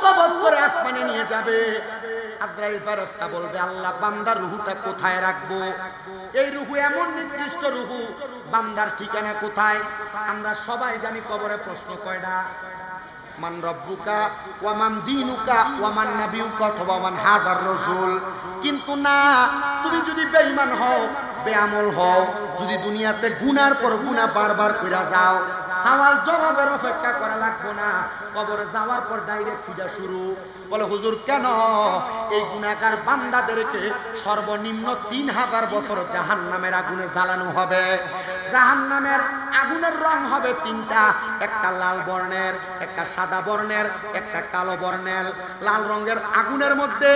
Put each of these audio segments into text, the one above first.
রুহু করে আসমানে নিয়ে যাবে। আদ্রাইল ফেরেশতা বলবে, আল্লাহ, বান্দার রুহুটা কোথায় রাখব? এই রুহু এমন নির্দিষ্ট রুহু, বান্দার ঠিকানা কোথায়? আমরা সবাই জানি কবরে প্রশ্ন কয়টা মান রব্বুকা ওয়ামান দিনুকা ওয়ামান নাবিউকা অথবা ওয়ামান হাদার রাসূল। কিন্তু না, তুমি যদি বেঈমান হও, বেআমল হও, যদি দুনিয়াতে গুনার পর গুনাহ বারবার কইরা যাও সওয়াল জবাবের অপেক্ষা করা লাগবো না। কবরে যাওয়ার পর ডাইরেক্ট পূজা শুরু। বলে, হুজুর, কেন? এই গুণাকার বান্দাদেরকে সর্বনিম্ন তিন হাজার বছর জাহান নামের আগুনে জ্বালানো হবে। জাহান্নামের আগুনের রং হবে তিনটা, একটা লাল বর্ণের, একটা সাদা বর্ণের, একটা কালো বর্ণের। লাল রঙের আগুনের মধ্যে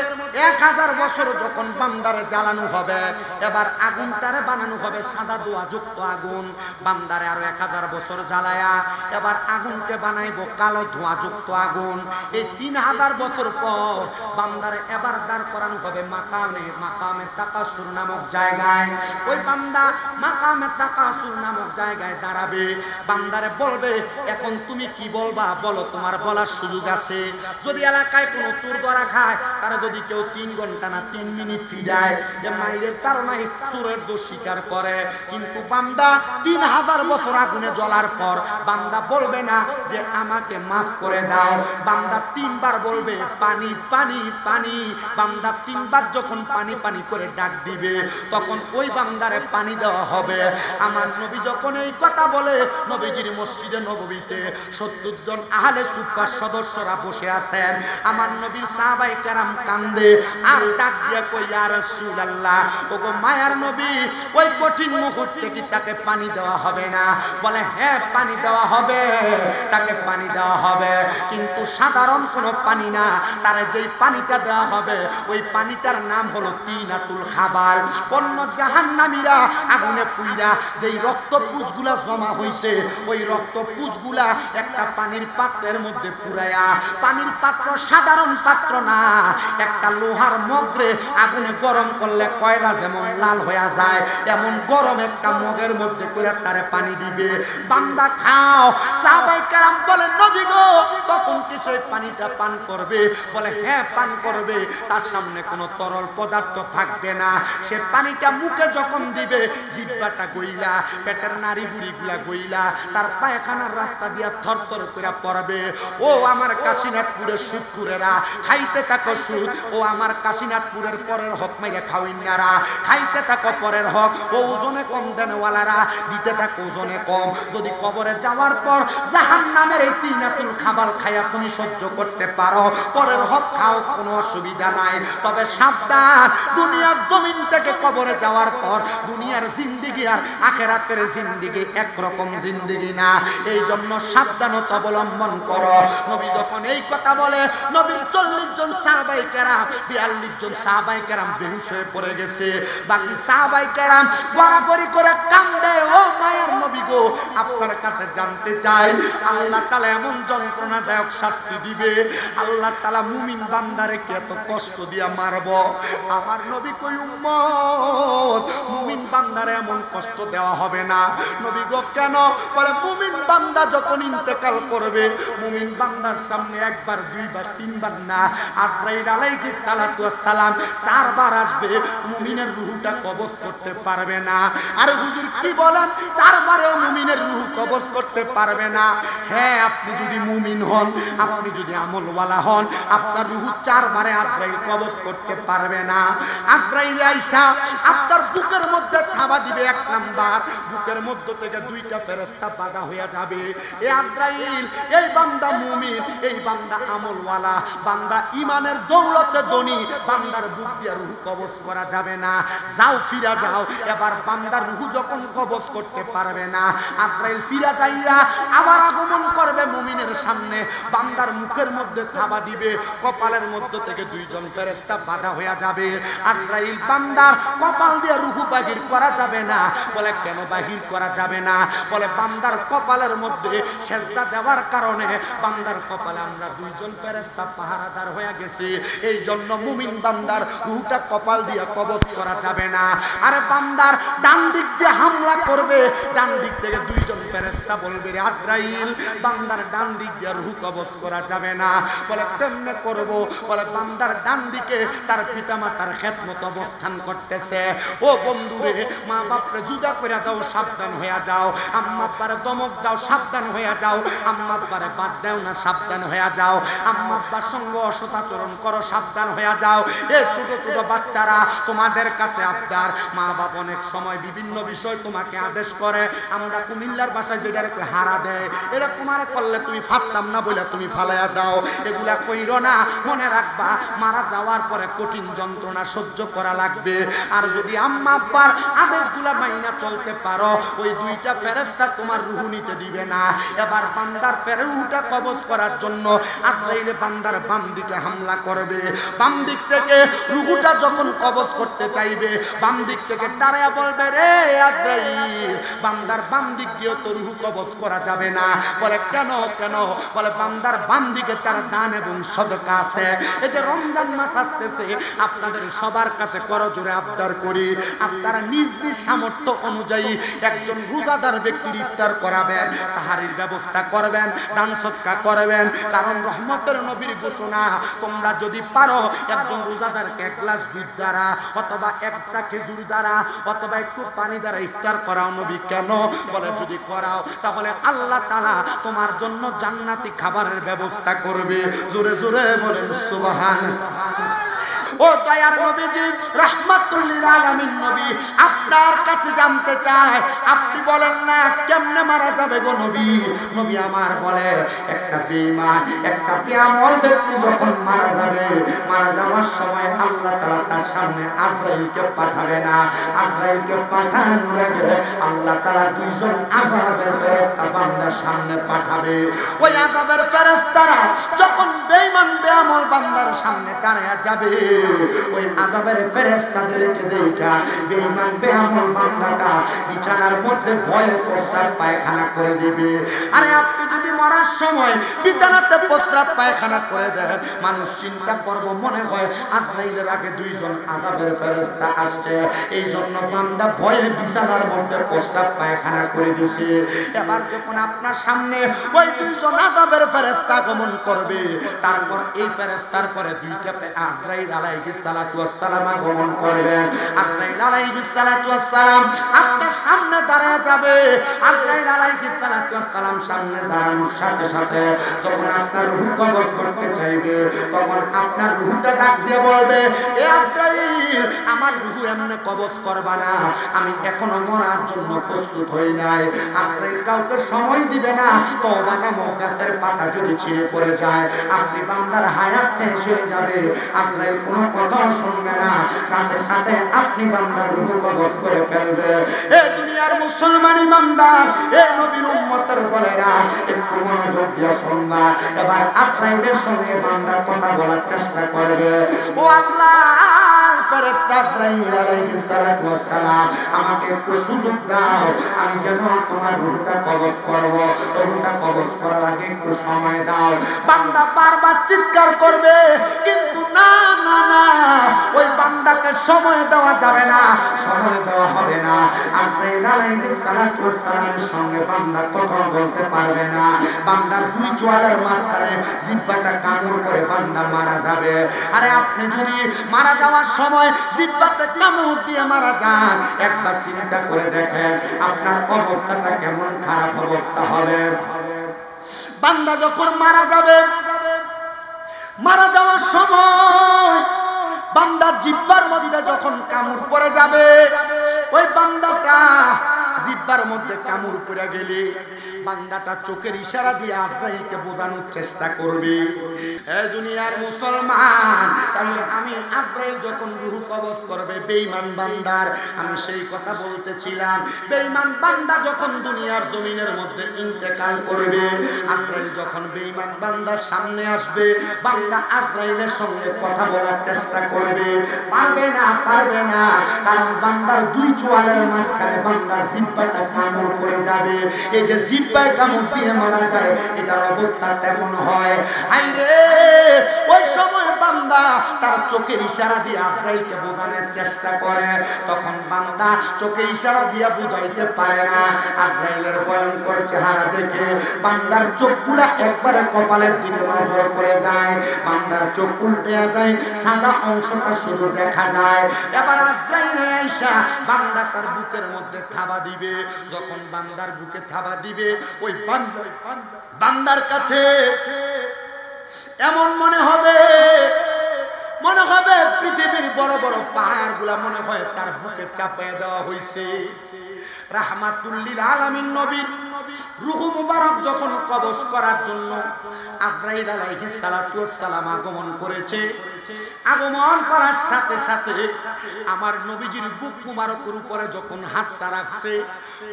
এক হাজার বছর যখন বান্দারে জ্বালানো হবে, এবার আগুনটারে বানানো হবে সাদা দোয়া যুক্ত আগুন। বান্দারে আরও এক হাজার বছর জ্বালায়া এবার আগুনকে বানাইবো কালো ধোঁয়া যুক্ত আগুন। এই তিন হাজার বছর পর বান্দারে এবার দাঁড় করানো হবে মাকামে মাকামে তাকাসুর নামক জায়গায়। ওই বান্দা মাকামে তাকাসুর নামক জায়গায় দাঁড়াবে, বান্দারে বলবে, এখন তুমি কি বলবা? বলো, তোমার বলার সুযোগ আছে। যদি এলাকায় কোনো চোর ধরা খায়, তারা যদি কেউ তিন ঘণ্টা না তিন মিনিট ফিরায়, যে মাইরের নাই চোরের দোষ স্বীকার করে। কিন্তু বান্দা তিন হাজার বছর আগুনে জ্বলার পর বান্দা বলবে না যে, আমাকে মাফ করে দাও। বান্দা তিনবার বলবে, পানি পানি পানি। বান্দা তিনবার যখন পানি পানি করে ডাক দিবে, তখন ওই বান্দারে পানি দেওয়া হবে। আমার নবী যখন এই কথা বলে, নবীজির মসজিদে নববীতে সত্তর জন আহলে সুপার সদস্যরা বসে আছেন। আমার নবীর সাহাবাই কেরাম কান্দে, আর ডাক দিয়ে কই ইয়া রাসূলুল্লাহ, ওগো মায়ার নবী, ওই কঠিন মুহূর্তে কি তাকে পানি দেওয়া হবে না? বলে হ্যাঁ পানি দেওয়া হবে, তাকে পানি দেওয়া হবে। কিন্তু সাধারণ কোনো পানি না, তার যেই পানিটা দেওয়া হবে, ওই পানিটার নাম হলো তিনাতুল খাবার। অন্য জাহান্নামীরা আগুনে পুইরা যেই রক্ত পুষগুলা জমা হইছে। ওই রক্ত পুষগুলা একটা পানির পাত্রের মধ্যে পুরায়া পানির পাত্র সাধারণ পাত্র না, একটা লোহার মগরে আগুনে গরম করলে কয়লা যেমন লাল হয়ে যায় এমন গরম একটা মগের মধ্যে করে তারে পানি দিবে। বান্দা, খাও। সাহাবাই কারাম বলে, নবী গো! তখন কি সেই পানিটা পান করবে। বলে হ্যাঁ পান করবে। তার সামনে কোনো তরল পদার্থ থাকবে না। সে পানিটা মুখে যখন দিবে জিব্বাটা গইলা পেটের নারী বুড়িগুলা গইলা, তার পায়খানার রাস্তা দিয়া থরথর করে পড়বে। ও আমার কাশীনাথপুরের সুদকুরেরা খাইতে থাকো সুদ, ও আমার কাশীনাথপুরের পরের হক মাইরে খাওয়াইনারা খাইতে থাকো পরের হক, ও ওজনে কম দেনওয়ালারা, দিতে থাকো ওজনে কম। যদি কবরে যাওয়ার পর জাহান নামের এই তিনাতুল খাবার খাইয়া তুমি সহ্য করতে পারো, পরের হক খাও কোনো অসুবিধা নাই। তবে সাবধান, দুনিয়ার জমিন থেকে কবরে যাওয়ার পর দুনিয়ার জিন্দিগি আর আখেরাতের জিন্দিগি একরকম জিন্দিগি না। এই জন্য সাবধানতা অবলম্বন করো। নবী যখন এই কথা বলে, নবীর চল্লিশ জন সাহাবাই কেরাম, বিয়াল্লিশ জন সাহাবাই কেরাম বেহুশ হয়ে পড়ে গেছে। বাকি সাহাবাই কেরাম গড়াগড়ি করে কান্দে, ও মায়ের নবী গো, আপনার কাছে জানতে চাই, আল্লাহ তালা এমন যন্ত্রণাদায়ক শাস্তি দিবে। আল্লাহ তালা মুমিন বান্দারে কে এত কষ্ট দিয়া মারব? আমার নবী কই উম্মত, মুমিন বান্দারে এমন কষ্ট দেওয়া হবে না। নবী গো, কেন? বলে, মুমিন বান্দা যখন ইন্তেকাল করবে, মুমিন বান্দার সামনে একবার, দুইবার, তিনবার না। আজরাইল আলাইহিস সালাতু সালাম চারবার আসবে, মুমিনের রুহটা কবজ করতে পারবে না। আর হুজুর, কি বলেন? চারবারেও মুমিনের রুহ কবজ করতে পারবে না। হ্যাঁ আপনি যদি মুমিন হন, আপনি যদি আমলওয়ালা হন, আপনার রুহু চারবারে আজরাইল কবজ করতে পারবে না। আজরাইল আইসা, আপনার বুকের মধ্যে থাবা দিবে এক নাম্বার। বুকের মধ্য থেকে দুইটা ফেরস্তা বাধা হয়ে যাবে। এ আজরাইল এই বান্দা মুমিন, এই বান্দা আমলওয়ালা। বান্দা ইমানের দৌলতে ধনী, বান্দার বুক দিয়ে রুহু কবজ করা যাবে না। যাও, ফিরা যাও। এবার বান্দার রুহু যখন কবজ করতে পারবে না আজরাইল ফিরা যাইয়া আবার আগমন করবে মুমিনের সামনে। বান্দার মুখের মধ্যে থাবা দিবে, কপালের মধ্য থেকে দুইজন ফেরেস্তা বাধা হয়ে যাবে। আজরাইল বান্দার কপাল দিয়ে রুহু বাহির করা যাবে না। বলে, কেন বাহির করা যাবে না। বলে, বান্দার কপালের মধ্যে সেজদা দেওয়ার কারণে বান্দার কপালে আমরা দুইজন ফেরেস্তা পাহারাদার হয়ে গেছি। এই জন্য মুমিন বান্দার রুহটা কপাল দিয়ে কবজ করা যাবে না। আরে বান্দার ডান দিক দিয়ে হামলা করবে, ডান দিক থেকে দুইজন ফেরেস্তা বলবে, রে আজরাইল, বান্দার ডান দিক দিয়ে রুহ কবজ করা যাবে না। বলে, কেমনে করব? বলে, বান্দার ডান দিকে তার পিতামাতার খেদমত অবস্থান করতেছে। ও বন্ধুরে মা বাপরে জুদা করে দাও সাবধান হইয়া যাও। আম্মা আব্বারে দমক দাও, সাবধান হইয়া যাও। আম্মা আব্বারে বাদ দাও না, সাবধান হইয়া যাও। আম্মা আব্বার সঙ্গে অসদাচরণ করো, সাবধান হইয়া যাও। এ ছোট ছোট বাচ্চারা, তোমাদের কাছে আবদার। মা বাপ অনেক সময় বিভিন্ন বিষয় তোমাকে আদেশ করে। আমরা কুমিল্লার বাসায় যেটাকে হারা দেয় এটা তোমার করলে তুমি ফাটতাম না বলে তুমি ফালাইয়া দাও। এগুলা কইরো না, মনে রাখবা, মারা যাওয়ার পরে কঠিন যন্ত্রণা সহ্য করা লাগবে। আর যদি আম্মা আব্বার আদেশগুলা মাইনা চলতে পারো, ওই দুইটা ফেরেস্তা তোমার রুহু নিতে দিবে না। এবার বান্দার ফেরুটা কবজ করার জন্য আজরাইলে বান্দার বাম দিকে হামলা করবে। বাম দিক থেকে রুহুটা যখন কবজ করতে চাইবে বাম দিক থেকে দাঁড়ায় বলবে, রে আজরাইল, বান্দার বাম দিক দিয়ে তো রুহু কবজ করা যাবে না। বলে, কেন কেন? বলে, বান্দার বাম দিকে তার দান এবং সদকা আছে। যে রমজান মাস আসতেছে, আপনাদের সবার কাছে করজোরে আবদার করি। আপনারা নিজ নিজ সামর্থ্য অনুযায়ী একজন রোজাদার ব্যক্তির ইফতার করাবেন, সাহারির ব্যবস্থা করবেন, দান সৎকা করবেন। কারণ রহমতের নবীর ঘোষণা, তোমরা যদি পারো একজন রোজাদারকে এক গ্লাস দুধ দ্বারা অথবা একটা খেজুর দ্বারা অথবা একটু পানি দ্বারা ইফতার করাও নবী কেন? বলে যদি করাও, তাহলে আল্লাহ তাআলা তোমার জন্য জান্নাতি খাবারের ব্যবস্থা করবে। জোরে জোরে বলেন, সুবহান। ও দয়ার নবীজি রাহমাতুল্লিল আলামিন নবী, আপনার কাছে জানতে চায় আপনি বলেন না, কেমনে মারা যাবে গো নবী? নবী আমার বলে, একটা বেঈমান, একটা বেআমল ব্যক্তি যখন মারা যাবে, মারা যাওয়ার সময় আল্লাহ তাআলা তার সামনে আজরাইলকে পাঠাবে না। আজরাইলকে পাঠানোর আগে আল্লাহ তাআলা দুইজন আযাবের ফেরেশতা বান্দার সামনে পাঠাবে। ওই আযাবের ফেরেশতারা যখন বেঈমান, বেআমল বান্দার সামনে দাঁড়িয়ে যাবে ওই আযাবের ফেরেশতাদেরকে দেখা বেঈমান বেআমল বান্দাটা বিছানার মধ্যে ভয়ে প্রস্রাব পায়খানা করে আরে আপনি যদি মরার সময় বিছানাতে প্রস্রাব পায়খানা করে দেন, মানুষ চিন্তা করব, মনে হয় আজরাইলের আগে দুইজন আযাবের ফেরেশতা আসছে। এই জন্য বান্দা ভয়ে বিছানার মধ্যে প্রস্রাব পায়খানা করে দিছে। এবার যখন আপনার সামনে ওই দুইজন আজাবের ফেরেশতা আগমন করবে, তারপর এই ফেরেস্তার পরে দুইটা আজরাইল আপনার আপনার আপনার ডাক দিয়ে বলবে আমার রূহ এমনি করবা না। আমি এখনও মরার জন্য প্রস্তুত হই নাই। আজরাইল কাউকে সময় দিবে না। তওবা নামক পাতা যদি ছিঁড়ে পড়ে যায়, আপনি বান্দার হায়াত শেষ হয়ে যাবে। আজরাইল কোনো কথা শুনবে না। সাথে সাথে আপনি বান্দার রুহ কবজ করে ফেলবে। এ দুনিয়ার মুসলমান ইমানদার এ নবীর উম্মতের বলেরা। একটু মনোযোগ দিয়ে শুনবা। এবার আজরাইলের সঙ্গে বান্দার কথা বলার চেষ্টা করবে। ও আল্লাহ! ফেরেশতা আজরাইল আলাইহিস আমাকে একটু সুযোগ দাও। আমি যেন তোমার রূহটা কবজ করব। রূহটা কবজ করার আগে একটু সময় দাও। বান্দা বারবার চিৎকার করবে, কিন্তু না না না, ওই বান্দাকে সময় দেওয়া যাবে না, সময় দেওয়া হবে না। আজরাইল আলাইহিস সঙ্গে বান্দা কথা বলতে পারবে না। বান্দার দুই চোয়ালের মাঝখানে জিহ্বাটা কামড় করে বান্দা মারা যাবে। আরে আপনি যদি মারা যাওয়ার সময় জিহ্বাতে কামড় দিয়ে মারা যান। একবার চিন্তা করে দেখেন, আপনার অবস্থাটা কেমন খারাপ অবস্থা হবে। বান্দা যখন মারা যাবে, মারা যাওয়ার সময় বান্দার জিব্বার মধ্যে যখন কামড় পড়ে যাবে, ওই বান্দাটা জিব্বার মধ্যে কামড় পড়ে গেলে বান্দাটা চোখের ইশারা দিয়ে আজরাইলকে বোঝানোর চেষ্টা করবে। এ দুনিয়ার মুসলমান, তাহলে আমি আজরাইল যখন রুহু কবজ করবে, বেঈমান বান্দার, আমি সেই কথা বলতেছিলাম। বেঈমান বান্দা যখন দুনিয়ার জমিনের মধ্যে ইন্তেকাল করবে আজরাইল যখন বেঈমান বান্দার সামনে আসবে, বান্দা আজরাইলের সঙ্গে কথা বলার চেষ্টা করবে। পারবে না পারবে না, কারণ বান্দার দুই চোয়ালের মাঝখানে বান্দার জিব্বাটা কামড় করে যাবে। এই যে জিব্বায় কামড় দিয়ে মারা যায়, এটার অবস্থা তেমন হয়। আইরে, ওই সময় বান্দা তার চোখের ইশারা দিয়ে আজরাইলকে বোঝানোর চেষ্টা করে। তখন বান্দা চোখের ইশারা দিয়ে বুঝাইতে পারে না। আজরাইলের ভয়ঙ্কর চেহারা দেখে বান্দার চোখগুলা একবারে কপালের দিকে নজর করে যায়। বান্দার চোখ উল্টে যায়, সাদা অংশটা শুধু দেখা যায়। এবার আজরাইল আইসা বান্দাটার বুকের মধ্যে থাবা দিবে, যখন বান্দার বুকে থাবা দিবে, ওই বান্দার বান্দার কাছে এমন মনে হবে মনে হবে পৃথিবীর বড় বড় পাহাড়গুলা মনে হয় তার বুকে চাপিয়ে দেওয়া হয়েছে রাহমাতুল্লিল আলামিন নবীর মুবারক যখন কবজ করার জন্য আজরাইল আলাইহিস সালাতু আগমন করেছে, আগমন করার সাথে সাথে আমার নবীজির বুক মুবারকের উপরে যখন হাতটা রাখছে,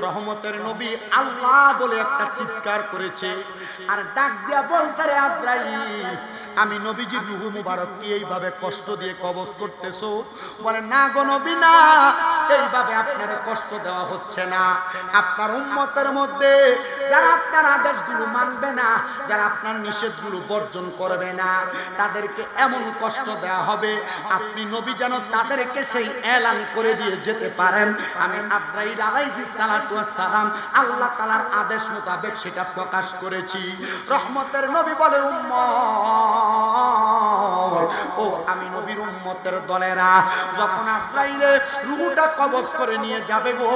রহমতের নবী আল্লাহ বলে একটা চিৎকার করেছে, আর ডাক দিয়া বলতে রে আজরাইল, আমি নবীজির রুহু মুবারক কি এইভাবে কষ্ট দিয়ে কবজ করতেছো? বলে, না গো নবী, না, এইভাবে আপনার কষ্ট দেওয়া হচ্ছে না। আপনার উম্মতের মধ্যে যারা আপনার আদেশগুলো মানবে না, যারা আপনার নিষেধগুলো বর্জন করবে না, তাদেরকে এমন কষ্ট দেওয়া হবে, আপনি নবী যেন তাদেরকে সেই এলান করে দিয়ে যেতে পারেন। আমি আব্রাহিম আলাইহিস সালাতু সালাম আল্লাহ তাআলার আদেশ মোতাবেক সেটা প্রকাশ করেছি। রহমতের নবী বলে, উম্মত। ও, আমি নবীর উম্মতের দলেরা, যখন আজরাইলে রুহুটা কবজ করে নিয়ে যাবে গো,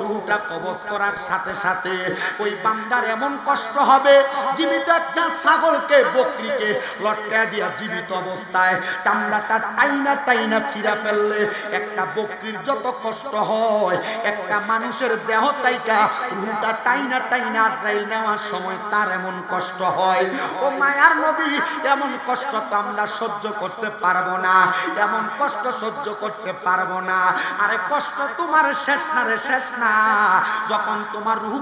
রুহুটা কবজ করার সাথে সাথে ওই বান্দার এমন কষ্ট হবে, জীবিত একটা ছাগলকে, বকরিকে লটকা দিয়া জীবিত অবস্থায় চামড়াটা টাইনা টাইনা ছিঁড়া ফেললে একটা বকরির যত কষ্ট হয়, একটা মানুষের দেহ তাইকা রুহুটা টাইনা টাইনা আজরাইল নেওয়ার সময় তার এমন কষ্ট হয়। ও মায়ার নবী, এমন কষ্ট তো আমরা সহ্য করতে পারব না, এমন কষ্ট সহ্য করতে পারব না। আরে কষ্ট তোমার শেষ না রে, শেষ না। যখন তোমার রুহ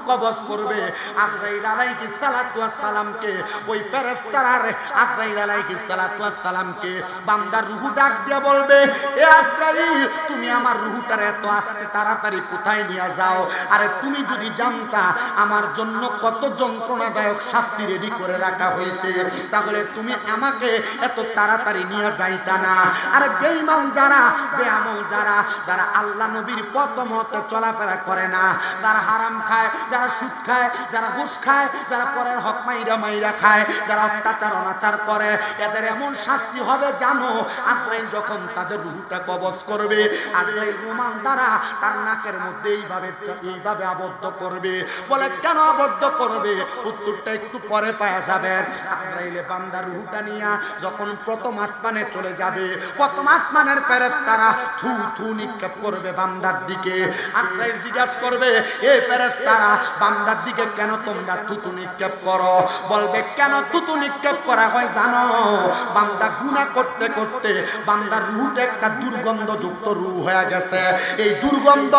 আজরাইল আলাইহিস সালাতু সালামকে, ওই ফেরেশতারা আজরাইল আলাইহিস সালাতু সালামকে বান্দার ডাক দিয়ে বলবে, এ আজরাইল তুমি আমার এত আস্তে তাড়াতাড়ি কোথায় নিয়ে যাও? আরে তুমি যদি জানতা আমার জন্য কত যন্ত্রণাদায়ক শাস্তি রেডি করে রাখা হয়েছে, তাহলে তুমি আমাকে এত তাড়াতাড়ি নিয়ে যাইতা না। আরে বেঈমান যারা, বেআমল যারা যারা আল্লাহ নবীর পথ মতে চলাফেরা করে না, যারা হারাম খায়, যারা সুদ খায়, যারা ঘুষ খায়, যারা পরের হক মাইরা মাইরা খায়, যারা অত্যাচার, অনাচার করে, এদের এমন শাস্তি হবে জানো যখন তাদের করবে রোমান দ্বারা তার নাকের মধ্যে এইভাবে এইভাবে আবদ্ধ করবে। বলে, কেন আবদ্ধ করবে? উত্তরটা একটু পরে পাওয়া যাবে। বান্দার নিয়া যখন প্রথম আসমানে চলে যাবে, প্রথম আসমানের ফেরেশতারা থু থু নিক্ষেপ করবে বান্দার দিকে। জিজ্ঞাসা করবে এই ফেরেশতারা বান্দার দিকে কেন তোমরা থুতু নিক্ষেপ করো? বলবে, কেন থুতু নিক্ষেপ করা হয় জানো? বান্দা গুনাহ করতে করতে বান্দার রুহটা একটা দুর্গন্ধযুক্ত রূহ হয়ে গেছে। এই দুর্গন্ধ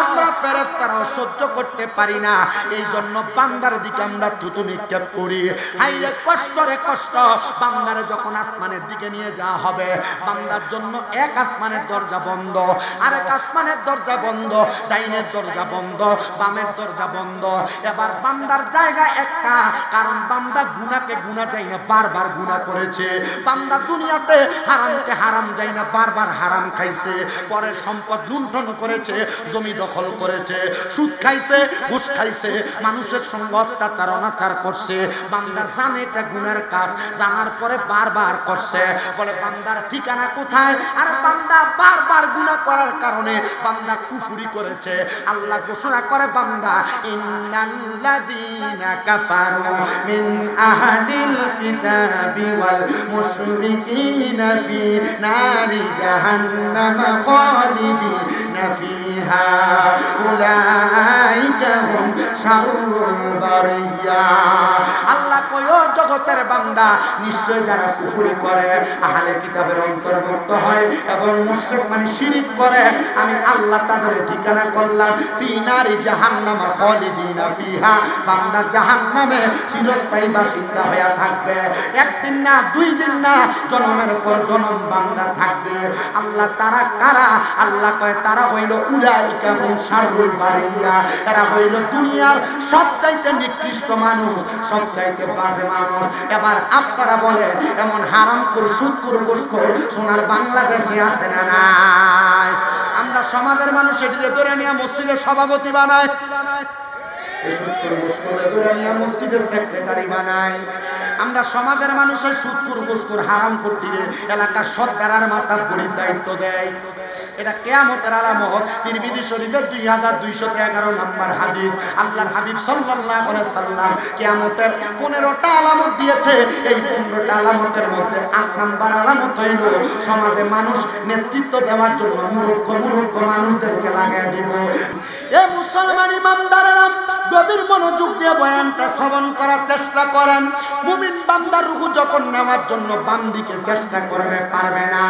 আমরা ফেরেশতারাও সহ্য করতে পারি না। এই জন্য বান্দার দিকে আমরা থুতু নিক্ষেপ করি। হাইরে, কষ্ট রে কষ্ট। বান্দারে যখন আসমানের দিকে নিয়ে যাওয়া হবে, বান্দার জন্য এক আসমানের দরজা বন্ধ, আরেক আসমানের দরজা বন্ধ, ডাইনের দরজা বন্ধ, বামের দরজা বন্ধ এবার বান্দার জায়গা একটা, কারণ বান্দা গুনাকে গুনা যাই না, বারবার গুনা করেছে। বান্দা দুনিয়াতে হারামকে হারাম যাই না, বারবার হারাম খাইছে। পরের সম্পদ লুণ্ঠন করেছে, জমি দখল করেছে, সুদ খাইছে, ঘুষ খাইছে, মানুষের সঙ্গে অত্যাচার, অনাচার করছে। বান্দা জানে এটা গুনার কাজ, জানার পরে বারবার করছে। বলে, বান্দার ঠিকানা কোথায়? আর, বান্দা বারবার গুনাহ করার কারণে বান্দা কুফুরি করেছে। আল্লাহ ঘোষণা করে, বান্দা ইন্নাল্লাযীনা কাফারু মিন আহলিল কিতাবি ওয়াল মুশরিকিনা ফি নারি জাহান্নাম খালিদিনা হুম শাররুল বারিয়া আল্লাহ কয় জগতের বান্দা, নিশ্চয় যারা করে, আহলে কিতাবের অন্তর্ভুক্ত হয় এবং মুশরিক মানে শিরিক করে, আমি আল্লাহ তাদের ঠিকানা করলাম, ফি নারি জাহান্নাম ফিহা। বান্দা তারা জাহান নামে চিরস্থায়ী বাসিন্দা হইয়া থাকবে। একদিন না, দুই দিন না, জনমের পর জনম বান্দা থাকবে। আল্লাহ তারা কারা? আল্লাহ কয় তারা হইল উলাইকা হুম শাররুল বারিয়া এরা হইল দুনিয়ার সবচাইতে নিকৃষ্ট মানুষ, সবচাইতে বাজে মানুষ। এবার আপনারা বলে এমন হারাম কর, সুদ সোনার বাংলাদেশে আছে না নাই? আমরা সমাজের মানুষ এটিকে ধরে নিয়ে মসজিদের সভাপতি বানায় মসজিদের সেক্রেটারি বানায় আমরা সমাজের মানুষের সুদপুর ঘুষখোর হারাম করতিরে এলাকার সর্দারার মাথা বুড়ির দায়িত্ব দেয়। এটা কেয়ামতের আলামত। তিরমিজি শরীফের দুই হাজার দুইশো এগারো নম্বর হাদিস। আল্লাহর হাবিব আলাইহি সাল্লাম কেয়ামতের পনেরোটা আলামত দিয়েছে। এই পনেরোটা আলামতের মধ্যে আট নম্বর আলামত হইল, সমাজে মানুষ নেতৃত্ব দেওয়ার জন্য মূর্খ মূর্খ মানুষদেরকে লাগাই দিব। এ মুসলমান ইমানদারেরা গভীর মনোযোগ দিয়ে বয়ানটা শ্রবণ করার চেষ্টা করেন। মুমিন বান্দার রুহু যখন নেওয়ার জন্য বাম দিকে চেষ্টা করবে, পারবে না।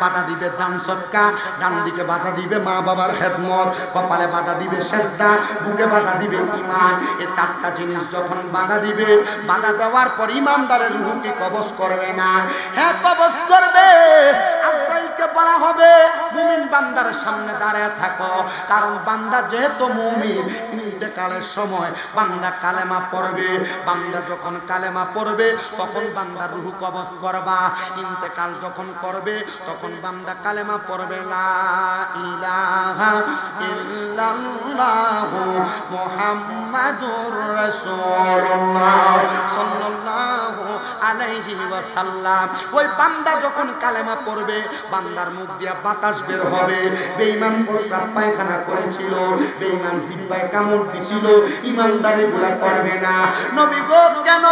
বাধা দিবে দান সৎকা, ডান দিকে বাধা দিবে মা বাবার খেদমত, কপালে বাধা দিবে সেজদা, বুকে বাধা দিবে ইমান এই চারটা জিনিস যখন বাধা দিবে, বাধা দেওয়ার পর ইমানদারের রুহু কি কবজ করবে না? হ্যাঁ কবজ করবে। আজরাইলকে বলা হবে, মুমিন বান্দার সামনে দাঁড়ায় থাকো। কারণ বান্দা যেহেতু মুমিন, ইন্তেকালের সময় বান্দা কালেমা পড়বে। বান্দা যখন কালেমা পড়বে তখন বান্দার রুহু কবজ করবা। ইন্তেকাল যখন করবে, তখন বান্দা কালেমা পড়বে, লা ইলাহা ইল্লাল্লাহু আলাইহি ওয়াসাল্লাম। ওই বান্দা যখন কালেমা পড়বে, বান্দার মুখ দিয়া বাতাস বের হবে। বেঈমান প্রস্রাব পায়খানা করেছিল, বেঈমান জিব্বায় কামড় দিছিল, ইমানদারি গুলা করবে না। নবী গো, কেন?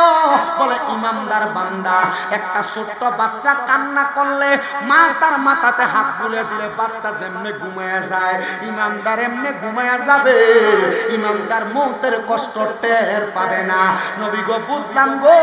বলে, ইমানদার বান্দা, একটা ছোট্ট বাচ্চা কান্না করলে মা তার মাথাতে হাত বুলে দিলে বাচ্চা যেমনে ঘুমায়া যায়, ইমানদার এমনি ঘুমায়া যাবে। ইমানদার মৌতের কষ্ট টের পাবে না। নবী গো, বুঝলাম গো,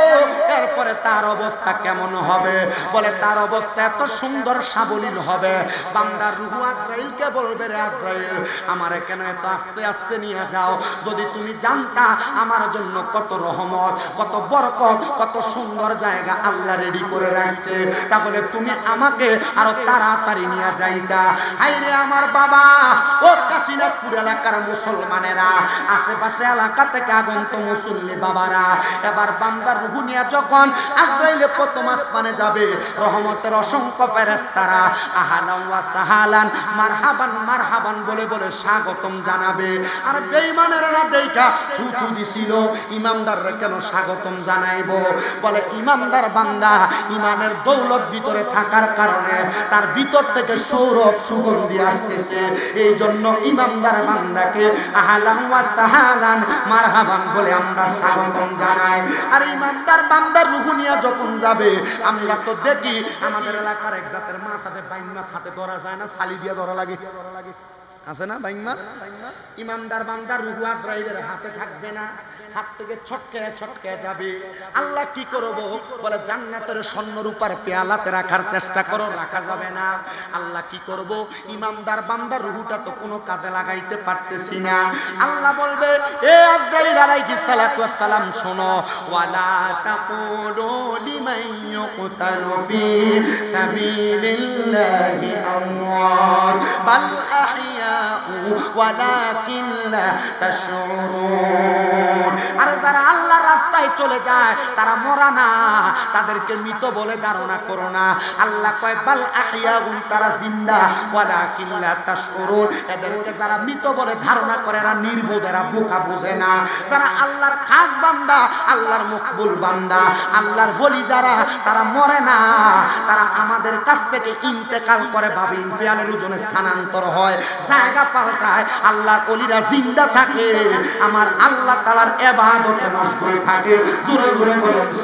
এরপরে তার অবস্থা কেমন হবে? বলে, তার অবস্থা এত সুন্দর সাবলীল হবে। বান্দার রুহু আজরাইলকে বলবে, রে আজরাইল, আমার কেন এত আস্তে আস্তে নিয়ে যাও? যদি তুমি জানতা আমার জন্য কত রহমত, কত বরকত, কত সুন্দর জায়গা আল্লাহ রেডি করে রাখছে, তাহলে তুমি আমাকে আরও তাড়াতাড়ি নিয়ে যাইতা। হাইরে আমার বাবা, ও কাশীনাথপুর এলাকার মুসলমানেরা, আশেপাশে এলাকা থেকে আগন্ত মুসল্লি বাবারা, এবার বান্দার রুহু নিয়ে যখন আজরাইলে যাবে। রহমতের অসংখ্য ফেরেস্তারা আহালান ওয়া সাহালান, মারহাবান মারহাবান বলে বলে স্বাগতম জানাবে। আর না দেইখা থু থু দিছিল কেন স্বাগতম জানাইব? বলে, ইমানদার বান্দা, ইমানের দৌলত ভিতরে থাকার কারণে তার ভিতর থেকে সৌরভ সুগন্ধি আসতেছে। এই জন্য ইমানদার বান্দাকে আহালান ওয়া সাহালান, মারহাবান বলে আমরা স্বাগতম জানাই। আর ইমানদার বান্দার রুহু নিয়ে যখন যাবে, আমরা তো দেখি আমাদের এলাকার এক জাতের মাছ আছে, বাইন মাছ হাতে ধরা যায় না, সালি দিয়ে ধরা লাগে। আছে না বাইন মাছ? ইমানদার বান্দার রুহু আদ্রাইলের হাতে থাকবে না, হাত থেকে ছটকে ছটকে যাবে। আল্লাহ কি করব? বলে, জান্নাতের স্বর্ণ রূপার পেয়ালাতে রাখার চেষ্টা করো, রাখা যাবে না। আল্লাহ কি করব? ইমানদার বান্দার রুহুটা তো কোনো কাজে লাগাইতে পারতেছি না। আল্লাহ বলবে, এ আদ্রাইল আলাইহিস সালাতু ওয়াস সালাম শোনো, ওয়ালা তাকুলু লিমান ইউকতালু ফি সাবিলিল্লাহি আমওয়াত। বাল তাশউরুন আর যারা আল্লাহর রাস্তায় চলে যায়, তারা মরা না। তাদেরকে মৃত বলে ধারণা করো না। আল্লাহ কয়, বাল আহইয়াউন তারা জিন্দা। ওয়ালাকিন লা তাশউরুন এদেরকে যারা মৃত বলে ধারণা করে, এরা নির্বোধ, এরা বোকা বোঝে না। যারা আল্লাহর খাস বান্দা, আল্লাহর মকবুল বান্দা, আল্লাহর বলি যারা, তারা মরে না। তারা আমাদের কাছ থেকে ইন্তেকাল করে ভাবে ইম্পিয়ালের ওজনে স্থানান্তর হয়। জায়গা পাল্টায় আল্লাহ অলিরা জিন্দা থাকে, আমার আল্লাহ তালার এবাদতে মশগুল থাকে। জোরে জোরে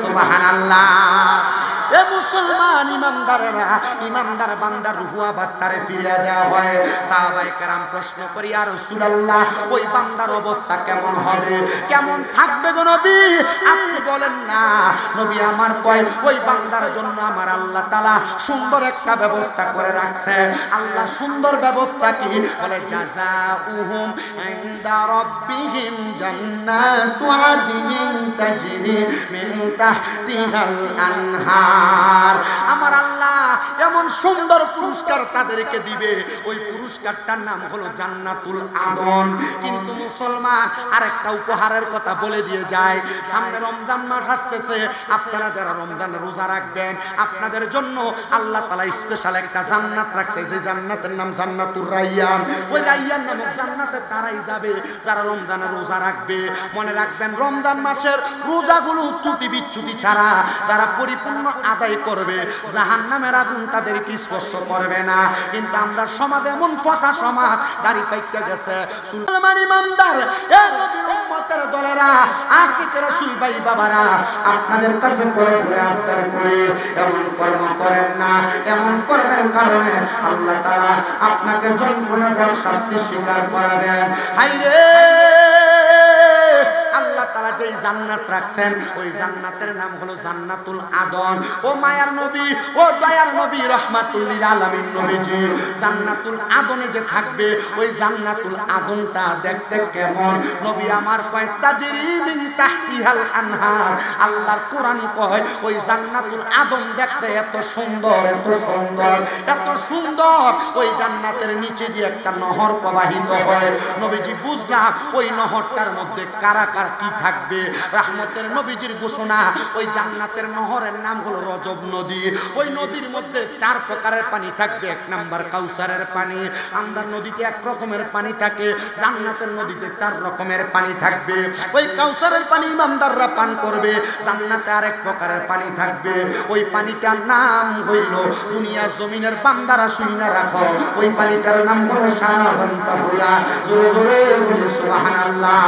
সুবহানাল্লাহ। এ মুসলমান ইমানদারেরা, ইমানদার বান্দার রুহু আবার তারে ফিরিয়ে দেওয়া হয়। সাহাবাই কেরাম প্রশ্ন করি আর রাসূলুল্লাহ, ওই বান্দার অবস্থা কেমন হবে? কেমন থাকবে গো নবী? আপনি বলেন, না। নবী আমার কয়, ওই বান্দার জন্য আমার আল্লাহ তাআলা সুন্দর একটা ব্যবস্থা করে রাখছে। আল্লাহ সুন্দর ব্যবস্থা কি? বলে, জাযাউহুম ইনদা রাব্বিহিম জান্নাতু আদনিন তাজরি মিন তাহতিহাল আনহার। আমার আল্লাহ এমন সুন্দর পুরস্কার তাদেরকে দিবে। ওই পুরস্কারটার নাম হলো জান্নাতুল আদন। কিন্তু মুসলমান আরেকটা উপহারের কথা বলে দিয়ে যায়। সামনে রমজান মাস আসতেছে। আপনারা যারা রমজানের রোজা রাখবেন, আপনাদের জন্য আল্লাহ তালা স্পেশাল একটা জান্নাত রাখছে। যে জান্নাতের নাম জান্নাতুর রাইয়ান। ওই রাইয়ান নামক জান্নাতে তারাই যাবে। যারা রমজানের রোজা রাখবে, মনে রাখবেন রমজান মাসের রোজাগুলো ত্রুটি বিচ্যুতি ছাড়া তারা পরিপূর্ণ আদায় করবে জাহান নামের আগুন তাদেরকে স্পর্শ করবে না। কিন্তু আমরা সমাজে এমন ফসা সমাজ, দাড়ি পাইতে গেছে। সুলমান ইমানদার, এ ভাই বাবারা, আপনাদের কাছে এমন না কারণে আল্লাহ আপনাকে যন্ত্রণা দেওয়ার শাস্তি স্বীকার করাবেন। হাইরে যেই জান্নাত রাখছেন, ওই জান্নাতের নাম হলো জান্নাতুল আদন। ও মায়ার নবী, ও দয়ার নবী, রহমাতুল আলামিন নবীজি। জান্নাতুল আদনে যে থাকবে, ওই জান্নাতুল আদনটা দেখতে কেমন? নবী আমার কয়, তাজরি মিন তাহতিহাল আনহার। আল্লাহর কোরআন কয়, ওই জান্নাতুল আদন দেখতে এত সুন্দর এত সুন্দর এত সুন্দর। ওই জান্নাতের নিচে দিয়ে একটা নহর প্রবাহিত হয়। নবীজি বুঝলাম, ওই নহরটার মধ্যে কারা কার কি থাকবে? রাহমতের নবীজির ঘোষণা, ওই জান্নাতের নহরের নাম হলো রজব নদী। ওই নদীর মধ্যে চার প্রকারের পানি থাকবে। এক নাম্বার কাউসারের পানি। আমরা নদীতে এক রকমের পানি থাকে, জান্নাতের নদীতে চার রকমের পানি থাকবে। ওই কাউসারের পানি ইমামদাররা পান করবে, জান্নাতে আরেক প্রকারের পানি থাকবে। ওই পানিটার নাম হইল দুনিয়া জমিনের বান্দারা শুনিনা রাখো। ওই পানিটার নাম হলো সারা জোরে জোরে বলি সুবহানাল্লাহ।